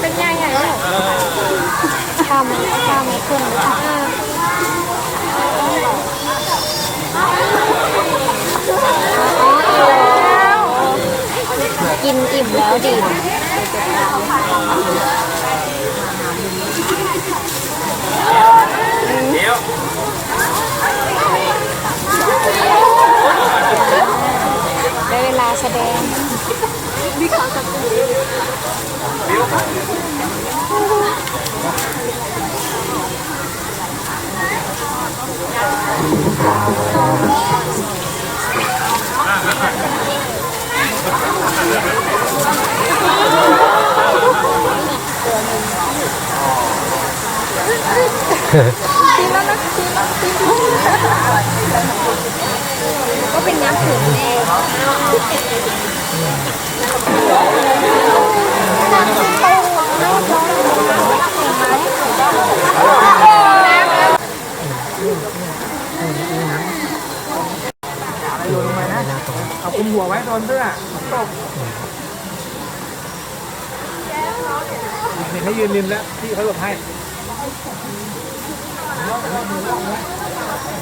เป็นยางใหญ่เลยข้ามข้ามขึ้นกินอิ่มแล้วดีเดี๋ยวได้เวลาแสดง ก็เป็นน้ำผึ้งแน่โยนลงไปนะ เอาคุมหัวไว้โดนเสื้อตกเด็กให้ยืนริมแล้วพี่เขาหลบให้